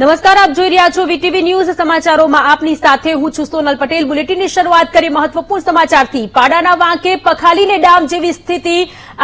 નમસ્કાર, આપ જોઈ રહ્યા છો વીટીવી ન્યૂઝ સમાચારોમાં આપની સાથે હું છું સોનલ પટેલ. બુલેટિનની શરૂઆત કરી મહત્વપૂર્ણ સમાચારથી. પાડાના વાંકે પખાલીને ડામ જેવી સ્થિતિ.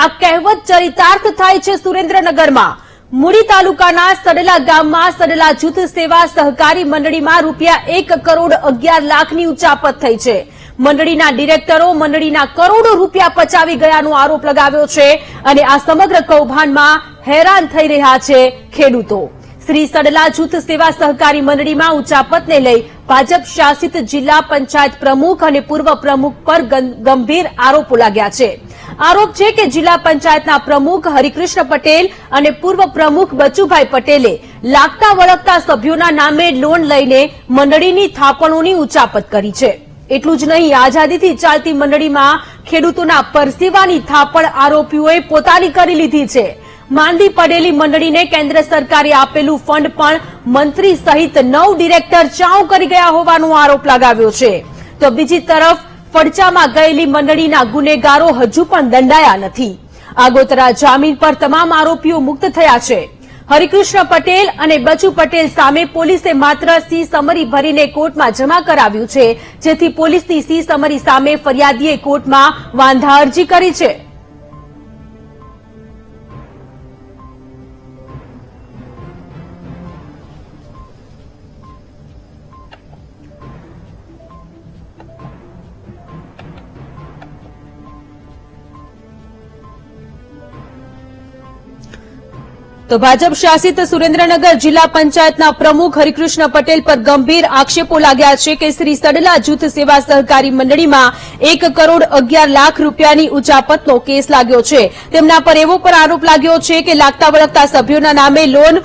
આ કહેવત ચરિતાર્થ થાય છે સુરેન્દ્રનગરમાં. મૂડી તાલુકાના સડલા ગામમાં સડલા જૂથ સેવા સહકારી મંડળીમાં રૂપિયા એક કરોડ અગિયાર લાખની ઉચાપત થઈ છે. મંડળીના ડિરેક્ટરો મંડળીના કરોડો રૂપિયા પચાવી ગયાનો આરોપ લગાવ્યો છે અને આ સમગ્ર કૌભાંડમાં હેરાન થઈ રહ્યા છે ખેડૂતો. શ્રી સડલા જૂથ સેવા સહકારી મંડળીમાં ઉચાપતને લઈ ભાજપ શાસિત જિલ્લા પંચાયત પ્રમુખ અને પૂર્વ પ્રમુખ પર ગંભીર આરોપો લાગ્યા છે. આરોપ છે કે જિલ્લા પંચાયતના પ્રમુખ હરિકૃષ્ણ પટેલ અને પૂર્વ પ્રમુખ બચુભાઈ પટેલે લાગતા વળગતા સભ્યોના નામે લોન લઈને મંડળીની થાપણોની ઉચાપત કરી છે. એટલું જ નહીં, આઝાદીથી ચાલતી મંડળીમાં ખેડૂતોના પરસેવાની થાપણ આરોપીઓએ પોતાની કરી લીધી છે. માંદી પડેલી મંડળીને કેન્દ્ર સરકારે આપેલું ફંડ પણ મંત્રી સહિત નવ ડિરેક્ટર ચાઉ કરી ગયા હોવાનો આરોપ લગાવ્યો છે. તો બીજી તરફ, ફડચામાં ગયેલી મંડળીના ગુનેગારો હજુ પણ દંડાયા નથી. આગોતરા જામીન પર તમામ આરોપીઓ મુક્ત થયા છે. હરિકૃષ્ણ પટેલ અને બચુ પટેલ સામે પોલીસે માત્ર સી સમરી ભરીને કોર્ટમાં જમા કરાવ્યું છે, જેથી પોલીસની સી સમરી સામે ફરિયાદીએ કોર્ટમાં વાંધા અરજી કરી છે. તો ભાજપ શાસિત સુરેન્દ્રનગર જિલ્લા પંચાયતના પ્રમુખ હરિકૃષ્ણ પટેલ પર ગંભીર આક્ષેપો લાગ્યા છે કે શ્રી સડલા જૂથ સેવા સહકારી મંડળીમાં એક કરોડ અગિયાર લાખ રૂપિયાની ઉચાપતનો કેસ લાગ્યો છે. તેમના પર એવો પણ આરોપ લાગ્યો છે કે લાગતા વળગતા સભ્યોના નામે લોન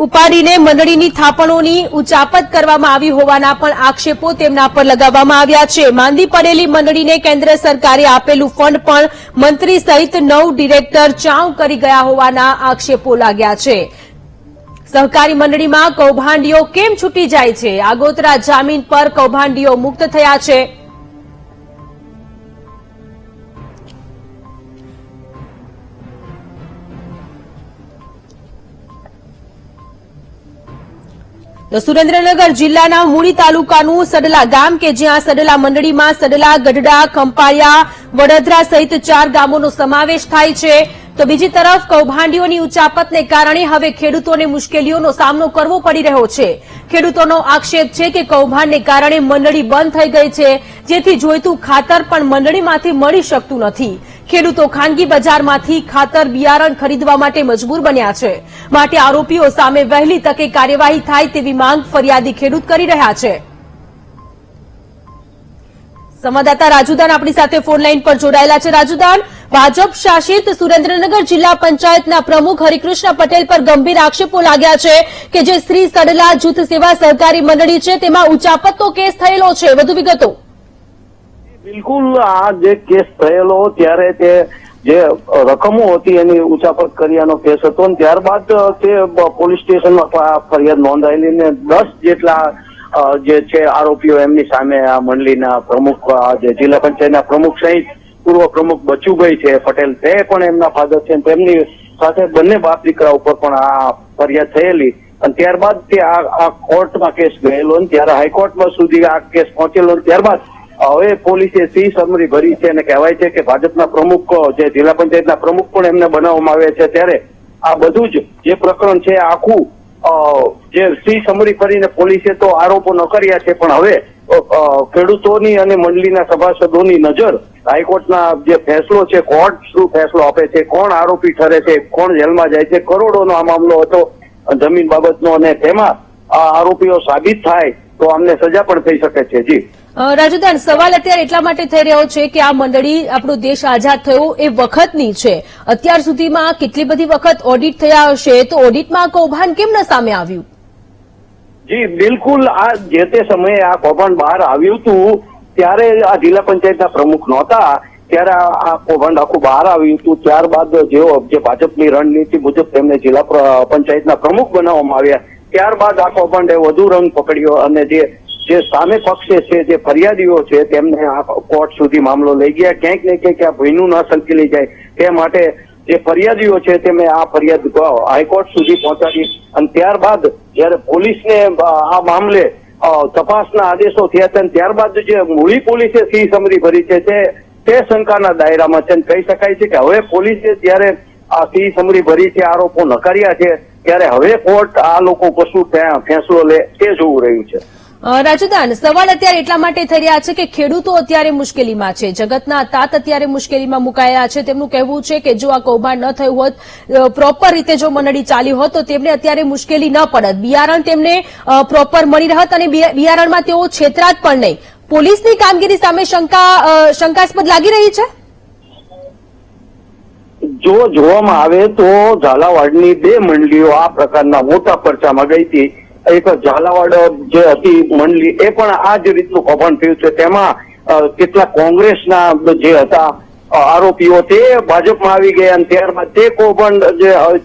ઉપાડીને મંડળીની થાપણોની ઉચાપત કરવામાં આવી હોવાના પણ આક્ષેપો તેમના પર લગાવવામાં આવ્યા છે. માંદી પડેલી મંડળીને કેન્દ્ર સરકારે આપેલું ફંડ પણ મંત્રી સહિત નવ ડિરેક્ટર ચાઉ કરી ગયા હોવાના આક્ષેપો લાગ્યા છે. સહકારી મંડળીમાં કૌભાંડીઓ કેમ છૂટી જાય છે? આગોતરા જામીન પર કૌભાંડીઓ મુક્ત થયા છે. તો સુરેન્દ્રનગર જિલ્લાના મૂળી તાલુકાનું સડલા ગામ કે જ્યાં સડલા મંડળીમાં સડલા, ગઢડા, ખંપાળિયા, વડોદરા સહિત ચાર ગામોનો સમાવેશ થાય છે. તો બીજી તરફ કૌભાંડીઓની ઉચાપતને કારણે હવે ખેડૂતોને મુશ્કેલીઓનો સામનો કરવો પડી રહ્યો છે. ખેડૂતોનો આક્ષેપ છે કે કૌભાંડને કારણે મંડળી બંધ થઈ ગઈ છે. જેથી જોઈતું ખાતર પણ મંડળીમાંથી મળી શકતું નથી. ખેડૂતો ખાનગી બજારમાંથી ખાતર, બિયારણ ખરીદવા માટે મજબૂર બન્યા છે. માટે આરોપીઓ સામે વહેલી તકે કાર્યવાહી થાય તેવી માંગ ફરિયાદી ખેડૂત કરી રહ્યા છે. સંવાદદાતા રાજુદાન આપણી સાથે ફોનલાઈન પર જોડાયેલા છે. રાજુદાન, ભાજપ શાસિત સુરેન્દ્રનગર જિલ્લા પંચાયતના પ્રમુખ હરિકૃષ્ણ પટેલ પર ગંભીર આક્ષેપો લાગ્યા છે કે જે શ્રી સડલા જૂથ સેવા સહકારી મંડળી છે, તેમાં ઉચાપતનો કેસ થયેલો છે. વધુ વિગતો. બિલકુલ આ જે કેસ થયેલો ત્યારે તે જે રકમો હતી એની ઉચાપત કર્યાનો કેસ હતો અને ત્યારબાદ તે પોલીસ સ્ટેશનમાં ફરિયાદ નોંધાયેલી ને દસ જેટલા જે છે આરોપીઓ એમની સામે આ મંડળીના પ્રમુખ જે જિલ્લા પંચાયતના પ્રમુખ સહિત પૂર્વ પ્રમુખ બચુભાઈ છે, પટેલ તે પણ એમના ફાધર છે તેમની સાથે બંને બાપ દીકરા ઉપર પણ આ ફરિયાદ થયેલી. અને ત્યારબાદ તે આ કોર્ટમાં કેસ ગયેલો અને ત્યારે હાઈકોર્ટમાં સુધી આ કેસ પહોંચેલો ત્યારબાદ હવે પોલીસે સી સમરી ભરી છે અને કહેવાય છે કે ભાજપના પ્રમુખ, જે જિલ્લા પંચાયતના પ્રમુખ પણ એમને બનાવવામાં આવે છે ત્યારે આ બધું જ જે પ્રકરણ છે આખું જે સી સમરી ભરીને પોલીસે તો આરોપો ન કર્યા છે, પણ હવે ખેડૂતોની અને મંડળીના સભાસદોની નજર હાઈકોર્ટના જે ફેસલો છે, કોર્ટ શું ફેસલો આપે છે, કોણ આરોપી ઠરે છે, કોણ જેલમાં જાય છે, કરોડોનો આ મામલો હતો, જમીન બાબતનો, અને તેમાં આરોપીઓ સાબિત થાય તો અમને સજા પણ થઈ શકે છે. જી. રાજુદાન, સવાલ અત્યારે એટલા માટે થઈ રહ્યો છે કે આ મંડળી આપણો દેશ આઝાદ થયો એ વખતની છે. અત્યાર સુધીમાં કેટલી બધી વખત ઓડિટ થયા હશે તો ઓડિટમાં કૌભાંડ કેમ ન સામે આવ્યું? જી, બિલકુલ આ જે તે સમયે આ કૌભાંડ બહાર આવ્યું હતું, ત્યારે આ જિલ્લા પંચાયતના પ્રમુખ નહોતા. ત્યારે આ કૌભાંડ આખું બહાર આવ્યું હતું. ત્યારબાદ જેઓ જે ભાજપની રણનીતિ મુજબ તેમને જિલ્લા પંચાયતના પ્રમુખ બનાવવામાં આવ્યા. ત્યારબાદ આ કૌભાંડે વધુ રંગ પકડ્યો અને જે જે સામે પક્ષે છે, જે ફરિયાદીઓ છે, તેમને આ કોર્ટ સુધી મામલો લઈ ગયા. ક્યાંક ને ક્યાંક આ ભયનું ન સંકેલી જાય. તે માટે જે ફરિયાદીઓ છે, તે મેં આ ફરિયાદ હાઈકોર્ટ સુધી પહોંચાડી. અને ત્યારબાદ જયારે પોલીસને આ મામલે તપાસના આદેશો થયા હતા અને ત્યારબાદ જે મૂળી પોલીસે સિંહ સમરી ભરી છે, તે શંકાના દાયરામાં છે. કહી શકાય છે કે હવે પોલીસે જ્યારે આ સિંહ સમરી ભરી છે, આરોપો નકાર્યા છે, ત્યારે હવે કોર્ટ આ લોકો કશું ફેંસલો લે, તે જોવું રહ્યું છે. રાજુદાન, સવાલ અત્યારે એટલા માટે થઈ રહ્યા છે કે ખેડૂતો અત્યારે મુશ્કેલીમાં છે. જગતના તાત અત્યારે મુશ્કેલીમાં મુકાયેલા છે. તેમનું કહેવું છે કે જો આ કૌભાંડ ન થયું હોત પ્રોપર રીતે જો મંડળી ચાલી હોત, તો તેમને અત્યારે મુશ્કેલી ન પડત. બિયારણ તેમને પ્રોપર મળી રહત અને બિયારણમાં તેઓ છેતરાત પણ નહીં. પોલીસની કામગીરી સામે શંકા શંકાસ્પદ લાગી રહી છે? જો જોવામાં આવે તો ઝાલાવાડની બે મંડળીઓ આ પ્રકારના મોટા પરચામાં ગઈ હતી. એક ઝાલાવાડ જે હતી મંડળી એ પણ આ જ રીતનું કૌભાંડ થયું છે. તેમાં કેટલા કોંગ્રેસના જે હતા આરોપીઓ તે ભાજપમાં આવી ગયા અને ત્યારબાદ તે કૌભાંડ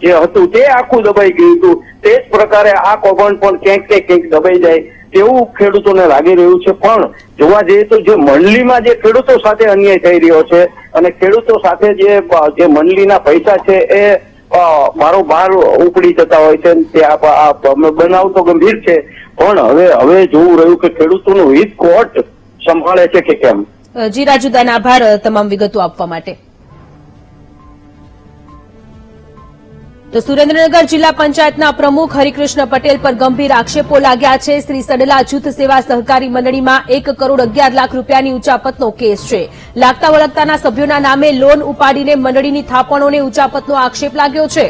જે હતું તે આખું દબાઈ ગયું હતું. તે જ પ્રકારે આ કૌભાંડ પણ ક્યાંક ને ક્યાંક દબાઈ જાય તેવું ખેડૂતોને લાગી રહ્યું છે. પણ જોવા જઈએ તો જે મંડળીમાં જે ખેડૂતો સાથે અન્યાય થઈ રહ્યો છે અને ખેડૂતો સાથે જે મંડળીના પૈસા છે એ અ, બારોબાર ઉપડી જતા હોય છે તે બનાવ તો ગંભીર છે પણ હવે હવે જોવું રહ્યું કે ખેડૂતોનું હિત કોર્ટ સંભાળે છે કે કેમ? જી રાજુદાન આભાર તમામ વિગતો આપવા માટે. તો સુરેન્દ્રનગર જિલ્લા પંચાયતના પ્રમુખ હરિકૃષ્ણ પટેલ પર ગંભીર આક્ષેપો લાગ્યા છે. શ્રી સડલા જૂથ સેવા સહકારી મંડળીમાં એક કરોડ અગિયાર લાખ રૂપિયાની ઉચાપતનો કેસ છે. લાગતા વળગતાના સભ્યોના નામે લોન ઉપાડીને મંડળીની થાપણોને ઉચાપતનો આક્ષેપ લાગ્યો છે.